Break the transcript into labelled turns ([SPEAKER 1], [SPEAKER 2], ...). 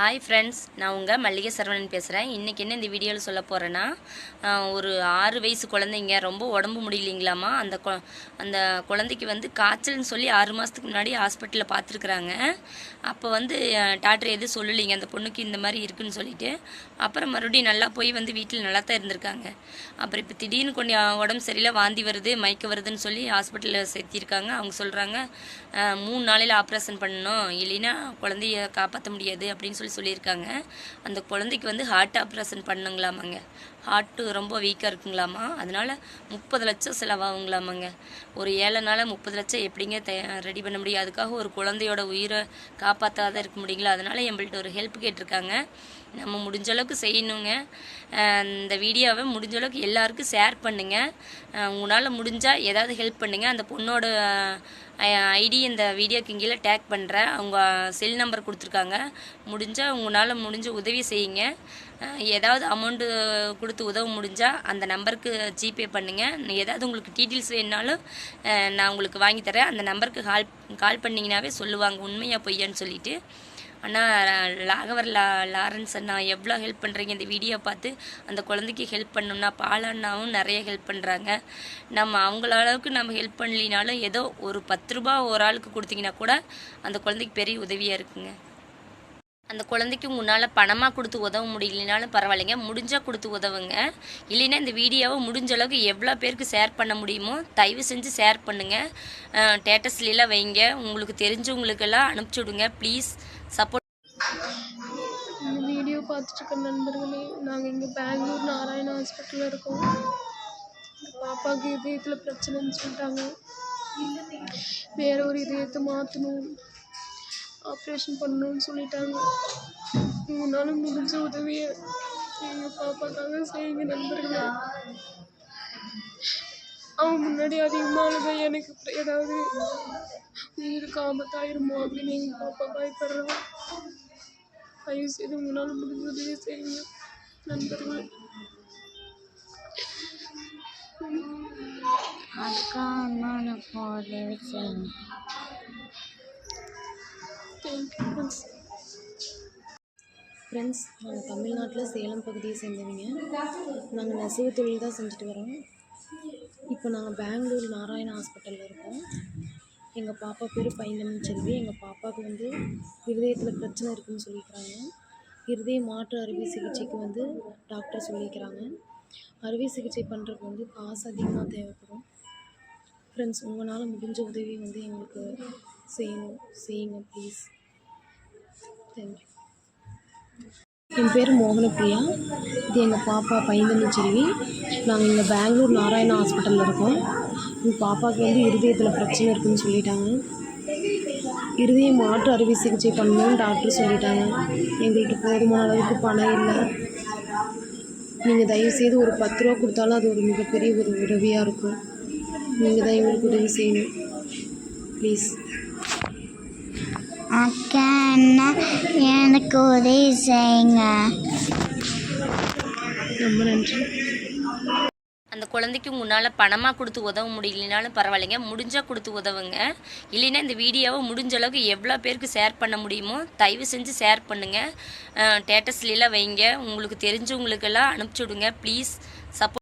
[SPEAKER 1] Hi friends நான் உங்கள் மல்லிகை சரவணன் பேசுகிறேன் இன்றைக்கி என்ன இந்த வீடியோவில் சொல்ல போகிறேன்னா ஒரு ஆறு வயசு குழந்தைங்க ரொம்ப உடம்பு முடியலைங்களாமா அந்த கொ அந்த குழந்தைக்கு வந்து காய்ச்சல்னு சொல்லி ஆறு மாதத்துக்கு முன்னாடி ஹாஸ்பிட்டலில் பார்த்துருக்குறாங்க. அப்போ வந்து டாக்டர் எதுவும் சொல்லலைங்க? அந்த பொண்ணுக்கு இந்த மாதிரி இருக்குன்னு சொல்லிட்டு அப்புறம் மறுபடியும் நல்லா போய் வந்து வீட்டில் நல்லா தான் இருந்திருக்காங்க. அப்புறம் இப்போ திடீர்னு கொஞ்சம் உடம்பு சரியில்லை வாந்தி வருது மயக்க வருதுன்னு சொல்லி ஹாஸ்பிட்டலில் சேர்த்திருக்காங்க. அவங்க சொல்கிறாங்க மூணு நாளையில் ஆப்ரேஷன் பண்ணணும். இல்லைன்னா குழந்தைய காப்பாற்ற முடியாது அப்படின்னு சொல்லி சொல்லியிருக்காங்க. அந்த குழந்தைக்கு வந்து ஹார்ட் ஆப்ரேஷன் பண்ணுங்களாமாங்க. ஹார்ட்டு ரொம்ப வீக்காக இருக்குங்களாமா? அதனால் முப்பது லட்சம் செலவாகுங்களாமாங்க. ஒரு ஏழை நாள் முப்பது லட்சம் எப்படிங்க த ரெடி பண்ண முடியும்? அதுக்காக ஒரு குழந்தையோட உயிரை காப்பாற்றாத இருக்க முடியுங்களா? அதனால் எங்கள்கிட்ட ஒரு ஹெல்ப் கேட்டிருக்காங்க. நம்ம முடிஞ்ச அளவுக்கு செய்யணுங்க. இந்த வீடியோவை முடிஞ்ச அளவுக்கு எல்லாருக்கும் ஷேர் பண்ணுங்கள் உங்களால் முடிஞ்சால் ஏதாவது ஹெல்ப் பண்ணுங்கள் அந்த பொண்ணோட ஐடி இந்த வீடியோக்கு கீழே டேக் பண்ணுறேன் அவங்க செல் நம்பர் கொடுத்துருக்காங்க. முடிஞ்சால் உங்களால் முடிஞ்ச உதவி செய்யுங்க. ஏதாவது அமௌண்ட்டு கொடுத்து உதவ முடிஞ்சால் அந்த நம்பருக்கு ஜிபே பண்ணுங்கள் ஏதாவது உங்களுக்கு டீட்டெயில்ஸ் வேணுனாலும் நான் உங்களுக்கு வாங்கி தரேன். அந்த நம்பருக்கு கால் கால் பண்ணிங்கனாவே சொல்லுவாங்க. உண்மையாக பொய்யான்னு சொல்லிட்டு. அண்ணா லாகவர் லா லாரன்ஸ் அண்ணா எவ்வளோ ஹெல்ப் பண்ணுறீங்க இந்த வீடியோ பார்த்து அந்த குழந்தைக்கு ஹெல்ப் பண்ணணும்னா பாலண்ணாவும் நிறைய ஹெல்ப் பண்ணுறாங்க நம்ம அவங்கள அளவுக்கு நம்ம ஹெல்ப் பண்ணலினாலும் ஏதோ ஒரு பத்து ரூபா ஒரு ஆளுக்கு கொடுத்தீங்கன்னா கூட அந்த குழந்தைக்கு பெரிய உதவியாக இருக்குங்க. அந்த குழந்தைக்கு உன்னால் பணமாக கொடுத்து உதவ முடியலனாலும் பரவாயில்லைங்க. முடிஞ்சால் கொடுத்து உதவுங்க. இல்லைன்னா இந்த வீடியோவை முடிஞ்ச அளவுக்கு எவ்வளோ பேருக்கு ஷேர் பண்ண முடியுமோ தயவு செஞ்சு ஷேர் பண்ணுங்கள் ஸ்டேட்டஸ்லாம் வைங்க. உங்களுக்கு தெரிஞ்சவங்களுக்கெல்லாம் அனுப்பிச்சி விடுங்க. ப்ளீஸ் சப்போர்ட்
[SPEAKER 2] இந்த வீடியோ பார்த்துட்டு இருக்க நண்பர்களே நாங்கள் இங்கே பெங்களூர் நாராயண ஹாஸ்பிட்டலில் இருக்கோம். பாப்பாவுக்கு இதயத்தில் பிரச்சனைன்னு சொல்லிட்டாங்க. வேற ஒரு இதயத்தை மாற்றணும் ஆப்ரேஷன் பண்ணணும்னு சொல்லிட்டாங்க. உங்களால் முடிஞ்ச உதவியை எங்கள் பாப்பாக்காக செய்யுங்க நண்பர்களே. அவன் முன்னாடி அதிகமாக அழுத எனக்கு ஏதாவது உயிருக்கு ஆபத்தாயிருமோ அப்படின்னு எங்கள் பாப்பா பயப்படுறான் தயவு செய்து உங்களால் முடிஞ்ச உதவியை செய்யுங்க நண்பர்களே.
[SPEAKER 3] அக்கா அம்மா உதவி
[SPEAKER 2] ஃப்ரெண்ட்ஸ்
[SPEAKER 4] ஃப்ரெண்ட்ஸ் நாங்கள் தமிழ்நாட்டில் சேலம் பகுதியை சேர்ந்தவங்க. நாங்கள் நெசவு தொழில் தான் செஞ்சுட்டு வரோம். இப்போ நாங்கள் பெங்களூர் நாராயண ஹாஸ்பிட்டலில் இருக்கோம். எங்கள் பாப்பா பேர் பைந்தமிழ் செல்வி. எங்கள் பாப்பாவுக்கு வந்து இருதயத்தில் பிரச்சனை இருக்குதுன்னு சொல்லிக்கிறாங்க. இருதய மாற்று அறுவை சிகிச்சைக்கு வந்து டாக்டர் சொல்லிக்கிறாங்க. அறுவை சிகிச்சை பண்ணுறதுக்கு வந்து காசு அதிகமாக தேவைப்படும். ஃப்ரெண்ட்ஸ் உங்களால் முடிஞ்ச உதவி வந்து எங்களுக்கு செய்யணும் செய்யுங்க ப்ளீஸ் தேங்க்யூ என் பேர் மோகனப்பிரியா இது எங்கள் பாப்பா பைந்தமி செல்வி. நாங்கள் இங்கே பெங்களூர் நாராயணா ஹாஸ்பிட்டலில் இருக்கோம். எங்கள் பாப்பாவுக்கு வந்து இருதயத்தில் பிரச்சனை இருக்குன்னு சொல்லிட்டாங்க. இருதய மாற்று அறுவை சிகிச்சை பண்ணணும்னு டாக்டர் சொல்லிட்டாங்க. எங்கள்கிட்ட போதுமான அளவுக்கு பணம் இல்லை. நீங்கள் தயவுசெய்து ஒரு பத்து ரூபா கொடுத்தாலும் அது ஒரு மிகப்பெரிய ஒரு உதவியாக இருக்கும். நீங்கள் தான் எங்களுக்கு உதவி செய்யணும். ப்ளீஸ்
[SPEAKER 3] அக்கா அண்ணா எனக்கு உதவி செய்யுங்க.
[SPEAKER 4] ரொம்ப நன்றி.
[SPEAKER 1] அந்த குழந்தைக்கு உன்னால் பணமாக கொடுத்து உதவ முடியலனாலும் பரவாயில்லைங்க. முடிஞ்சால் கொடுத்து உதவுங்க. இல்லைன்னா இந்த வீடியோவை முடிஞ்ச அளவுக்கு எவ்வளோ பேருக்கு ஷேர் பண்ண முடியுமோ தயவு செஞ்சு ஷேர் பண்ணுங்கள் ஸ்டேட்டஸ்லாம் வைங்க. உங்களுக்கு தெரிஞ்சவங்களுக்கெல்லாம் அனுப்பிச்சி விடுங்க. Please support